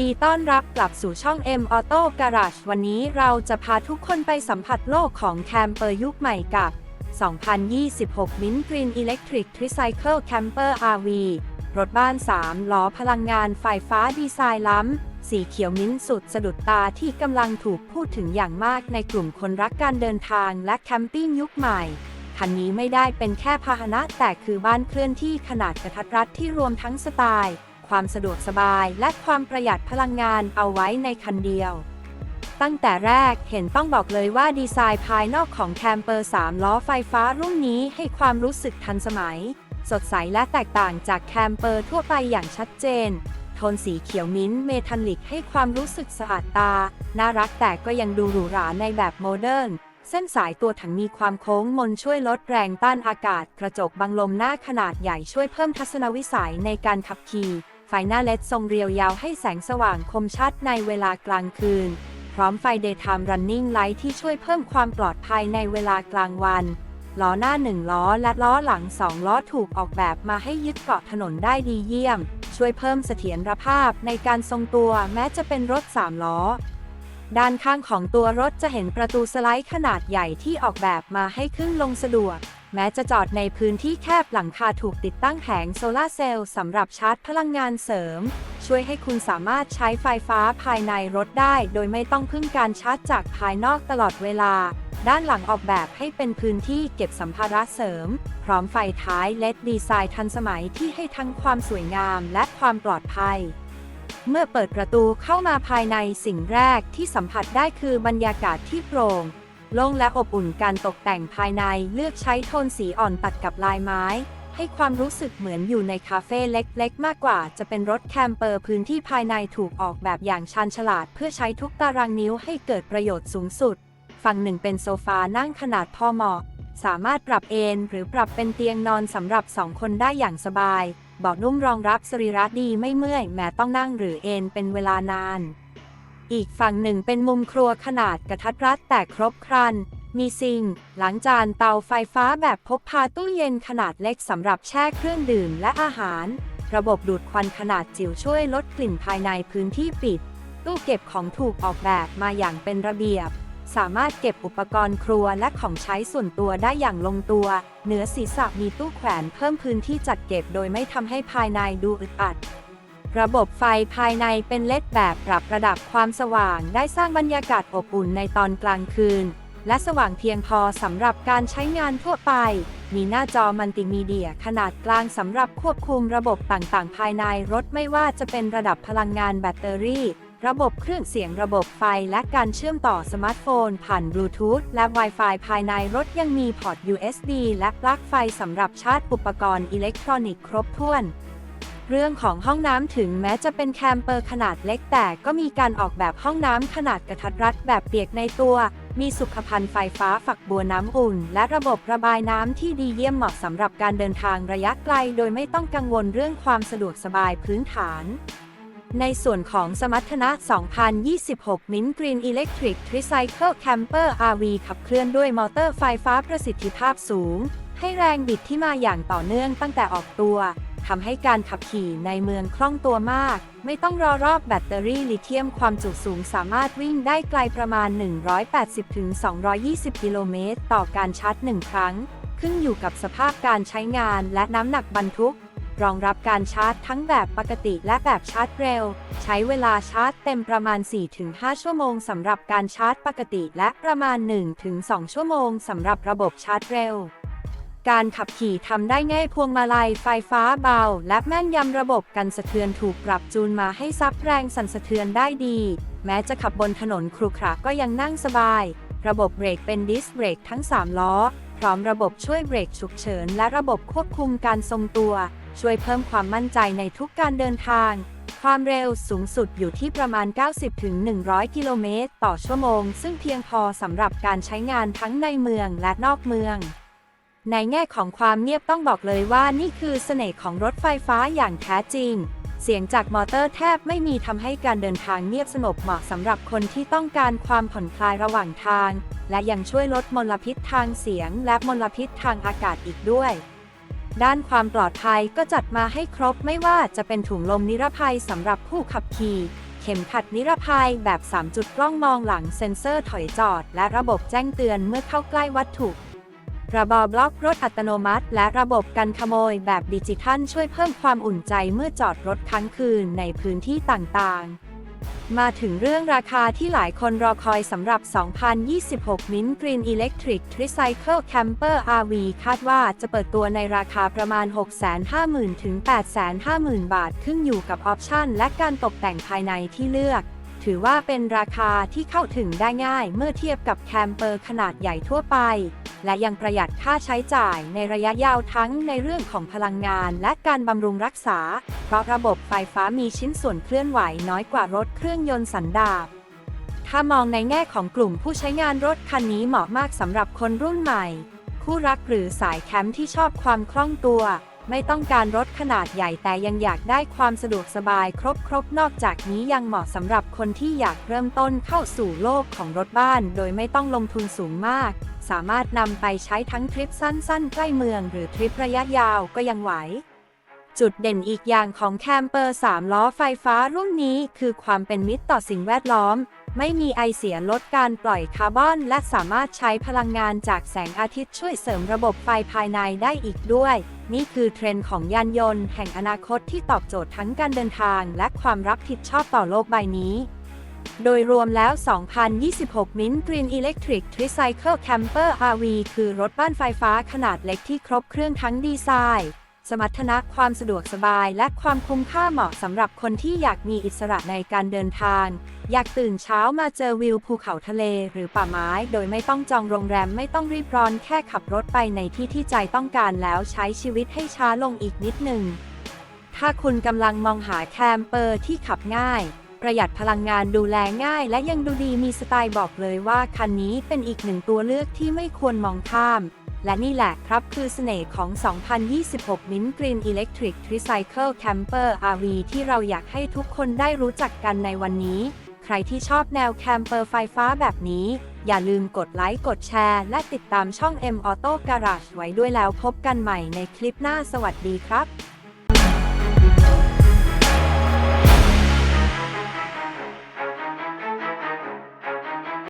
ดีต้อนรับกลับสู่ช่อง M Auto Garage วันนี้เราจะพาทุกคนไปสัมผัสโลกของแคมเปอร์ยุคใหม่กับ 2026 Mint Green Electric Tricycle Camper RV รถบ้าน 3 ล้อพลังงานไฟฟ้าดีไซน์ล้ำ สีเขียวมิ้นสุดสะดุดตาที่กำลังถูกพูดถึงอย่างมากในกลุ่มคนรักการเดินทางและแคมปิ้งยุคใหม่คันนี้ไม่ได้เป็นแค่พาหนะแต่คือบ้านเคลื่อนที่ขนาดกระทัดรัดที่รวมทั้งสไตล์ ความสะดวกสบายและความประหยัดพลังงานเอาไว้ในคันเดียว ตั้งแต่แรกเห็นต้องบอกเลยว่าดีไซน์ภายนอกของแคมเปอร์3ล้อไฟฟ้ารุ่นนี้ให้ความรู้สึกทันสมัย สดใสและแตกต่างจากแคมเปอร์ทั่วไปอย่างชัดเจน โทนสีเขียวมิ้นท์เมทัลลิกให้ความรู้สึกสะอาดตา น่ารักแต่ก็ยังดูหรูหราในแบบโมเดิร์นเส้นสายตัวถังมีความโค้งมนช่วยลดแรงต้านอากาศ กระจกบังลมหน้าขนาดใหญ่ช่วยเพิ่มทัศนวิสัยในการขับขี่ ไฟหน้าเลดทรงเรียวยาวให้แสงสว่างคมชัดในเวลากลางคืน พร้อมไฟ Daytime Running Light ที่ช่วยเพิ่มความปลอดภัยในเวลากลางวันล้อหน้า 1 ล้อและล้อหลัง 2 ล้อถูกออกแบบมาให้ยึดเกาะถนนได้ดีเยี่ยม ช่วยเพิ่มเสถียรภาพในการทรงตัวแม้จะเป็นรถ 3 ล้อ ด้านข้างของตัวรถจะเห็นประตูสไลด์ขนาดใหญ่ที่ออกแบบมาให้ขึ้นลงสะดวก แม้จะจอดในพื้นที่แคบหลังคาถูกติดตั้งแผงโซลาร์เซลล์สำหรับชาร์จพลังงานเสริม ช่วยให้คุณสามารถใช้ไฟฟ้าภายในรถได้ โดยไม่ต้องพึ่งการชาร์จจากภายนอกตลอดเวลา ด้านหลังออกแบบให้เป็นพื้นที่เก็บสัมภาระเสริม พร้อมไฟท้ายเลดดีไซน์ทันสมัยที่ให้ทั้งความสวยงามและความปลอดภัยเมื่อเปิดประตูเข้ามาภายในสิ่งแรกที่สัมผัสได้คือบรรยากาศที่โปร่ง โล่งและอบอุ่นการตกแต่งภายในเลือกใช้โทนสีอ่อนตัดกับลายไม้ ให้ความรู้สึกเหมือนอยู่ในคาเฟ่เล็กๆ มากกว่า จะเป็นรถแคมเปอร์พื้นที่ภายในถูกออกแบบอย่างชาญฉลาด เพื่อใช้ทุกตารางนิ้วให้เกิดประโยชน์สูงสุด ฝั่งหนึ่งเป็นโซฟานั่งขนาดพอเหมาะ สามารถปรับเอนหรือปรับเป็นเตียงนอนสำหรับสองคนได้อย่างสบายเบาะนุ่มรองรับสรีระดีไม่เมื่อยแม้ต้องนั่งหรือเอนเป็นเวลานาน อีกฝั่งหนึ่งเป็นมุมครัวขนาดกระทัดรัดแต่ครบครัน มีซิงค์ล้างจานเตาไฟฟ้าแบบพกพาตู้เย็นขนาดเล็กสำหรับแช่เครื่องดื่มและอาหาร ระบบดูดควันขนาดจิ๋วช่วยลดกลิ่นภายในพื้นที่ปิด ตู้เก็บของถูกออกแบบมาอย่างเป็นระเบียบ สามารถเก็บอุปกรณ์ครัวและของใช้ส่วนตัวได้อย่างลงตัว เหนือศีรษะมีตู้แขวนเพิ่มพื้นที่จัดเก็บโดยไม่ทำให้ภายในดูอึดอัด ระบบไฟภายในเป็นเลดแบบปรับระดับความสว่างได้สร้างบรรยากาศอบอุ่นในตอนกลางคืน และสว่างเพียงพอสำหรับการใช้งานทั่วไป มีหน้าจอมัลติมีเดียขนาดกลางสำหรับควบคุมระบบต่างๆ ภายในรถไม่ว่าจะเป็นระดับพลังงานแบตเตอรี่ ระบบเครื่องเสียงระบบไฟและการเชื่อมต่อสมาร์ทโฟน ผ่านบลูทูธและ Wi-Fi ภายในรถยังมีพอร์ต USB และปลั๊กไฟสำหรับชาร์จอุปกรณ์อิเล็กทรอนิกส์ครบถ้วน เรื่องของห้องน้ำถึงแม้จะเป็นแคมเปอร์ขนาดเล็กแต่ก็มีการออกแบบห้องน้ำขนาดกระทัดรัดแบบเปียกในตัว มีสุขภัณฑ์ไฟฟ้าฝักบัวน้ำอุ่น และระบบระบายน้ำที่ดีเยี่ยมเหมาะสำหรับการเดินทางระยะไกล โดยไม่ต้องกังวลเรื่องความสะดวกสบายพื้นฐาน ในส่วนของสมรรถนะ 2026 Mint Green Electric Tricycle Camper RV ขับเคลื่อนด้วยมอเตอร์ไฟฟ้าประสิทธิภาพสูง ให้แรงบิดที่มาอย่างต่อเนื่องตั้งแต่ออกตัว ทำให้การขับขี่ในเมืองคล่องตัวมาก ไม่ต้องรอรอบแบตเตอรี่ลิเธียมความจุสูงสามารถวิ่งได้ไกลประมาณ 180-220 กิโลเมตรต่อการชาร์จ 1 ครั้ง ขึ้นอยู่กับสภาพการใช้งานและน้ำหนักบรรทุก รองรับการชาร์จทั้งแบบปกติและแบบชาร์จเร็ว ใช้เวลาชาร์จเต็มประมาณ 4-5 ชั่วโมงสำหรับการชาร์จปกติและประมาณ 1-2 ชั่วโมงสำหรับระบบชาร์จเร็ว การขับขี่ทำได้ง่ายพวงมาลัยไฟฟ้าเบา และแม่นยำระบบกันสะเทือนถูกปรับจูนมาให้ซับแรงสั่นสะเทือนได้ดี แม้จะขับบนถนนครุขระก็ยังนั่งสบาย ระบบเบรกเป็นดิสเบรกทั้ง 3 ล้อ พร้อมระบบช่วยเบรกฉุกเฉิน และระบบควบคุมการทรงตัว ช่วยเพิ่มความมั่นใจในทุกการเดินทาง ความเร็วสูงสุดอยู่ที่ประมาณ 90-100 กิโลเมตรต่อชั่วโมง ซึ่งเพียงพอสำหรับการใช้งานทั้งในเมืองและนอกเมือง ในแง่ของความเงียบต้องบอกเลยว่านี่คือเสน่ห์ของรถไฟฟ้าอย่างแท้จริง เสียงจากมอเตอร์แทบไม่มีทำให้การเดินทางเงียบสงบเหมาะสำหรับคนที่ต้องการความผ่อนคลายระหว่างทาง และยังช่วยลดมลพิษทางเสียง และมลพิษทางอากาศอีกด้วย ด้านความปลอดภัยก็จัดมาให้ครบไม่ว่าจะเป็นถุงลมนิรภัยสำหรับผู้ขับขี่เข็มขัดนิรภัยแบบ 3 จุดกล้องมองหลังเซ็นเซอร์ถอยจอด และระบบแจ้งเตือนเมื่อเข้าใกล้วัตถุ ระบอบล็อกรถอัตโนมัติ และระบบกันขโมยแบบดิจิทัลช่วยเพิ่มความอุ่นใจเมื่อจอดรถค้างคืนในพื้นที่ต่างๆ มาถึงเรื่องราคาที่หลายคนรอคอยสำหรับ 2026 Mint Green Electric Tricycle Camper RV คาดว่าจะเปิดตัวในราคาประมาณ 650,000 ถึง 850,000 บาท ขึ้นอยู่กับออปชันและการตกแต่งภายในที่เลือกถือว่าเป็นราคาที่เข้าถึงได้ง่ายเมื่อเทียบกับแคมเปอร์ขนาดใหญ่ทั่วไป และยังประหยัดค่าใช้จ่ายในระยะยาวทั้งในเรื่องของพลังงานและการบำรุงรักษา เพราะระบบไฟฟ้ามีชิ้นส่วนเคลื่อนไหวน้อยกว่ารถเครื่องยนต์สันดาปถ้ามองในแง่ของกลุ่มผู้ใช้งานรถคันนี้เหมาะมากสำหรับคนรุ่นใหม่ คู่รักหรือสายแคมป์ที่ชอบความคล่องตัว ไม่ต้องการรถขนาดใหญ่แต่ยังอยากได้ความสะดวกสบายครบครบนอกจากนี้ยังเหมาะสำหรับคนที่อยากเริ่มต้นเข้าสู่โลกของรถบ้าน โดยไม่ต้องลงทุนสูงมาก สามารถนำไปใช้ทั้งทริปสั้นๆ ใกล้เมืองหรือทริประยะยาวก็ยังไหว จุดเด่นอีกอย่างของแคมเปอร์3ล้อไฟฟ้ารุ่นนี้คือความเป็นมิตรต่อสิ่งแวดล้อม ไม่มีไอเสียลดการปล่อยคาร์บอน และสามารถใช้พลังงานจากแสงอาทิตย์ช่วยเสริมระบบไฟภายในได้อีกด้วย นี่คือเทรนด์ของยานยนต์แห่งอนาคตที่ตอบโจทย์ทั้งการเดินทาง และความรับผิดชอบต่อโลกใบนี้ โดยรวมแล้ว 2026 Mint Green Electric Tricycle Camper RV คือรถบ้านไฟฟ้าขนาดเล็กที่ครบเครื่องทั้งดีไซน์สมรรถนะความสะดวกสบายและความคุ้มค่าเหมาะสำหรับคนที่อยากมีอิสระในการเดินทาง อยากตื่นเช้ามาเจอวิวภูเขาทะเลหรือป่าไม้ โดยไม่ต้องจองโรงแรมไม่ต้องรีบร้อนแค่ขับรถไปในที่ที่ใจต้องการแล้วใช้ชีวิตให้ช้าลงอีกนิดหนึ่ง ถ้าคุณกำลังมองหาแคมเปอร์ที่ขับง่าย ประหยัดพลังงานดูแลง่าย และยังดูดีมีสไตล์บอกเลยว่าคันนี้เป็นอีกหนึ่งตัวเลือกที่ไม่ควรมองข้าม และนี่แหละครับคือเสน่ห์ของ 2026 Mint Green Electric Tricycle Camper RV ที่เราอยากให้ทุกคนได้รู้จักกันในวันนี้ ใครที่ชอบแนวแคมเปอร์ไฟฟ้าแบบนี้ อย่าลืมกดไลค์ กดแชร์ และติดตามช่อง M Auto Garage ไว้ด้วยแล้วพบกันใหม่ในคลิปหน้าสวัสดีครับ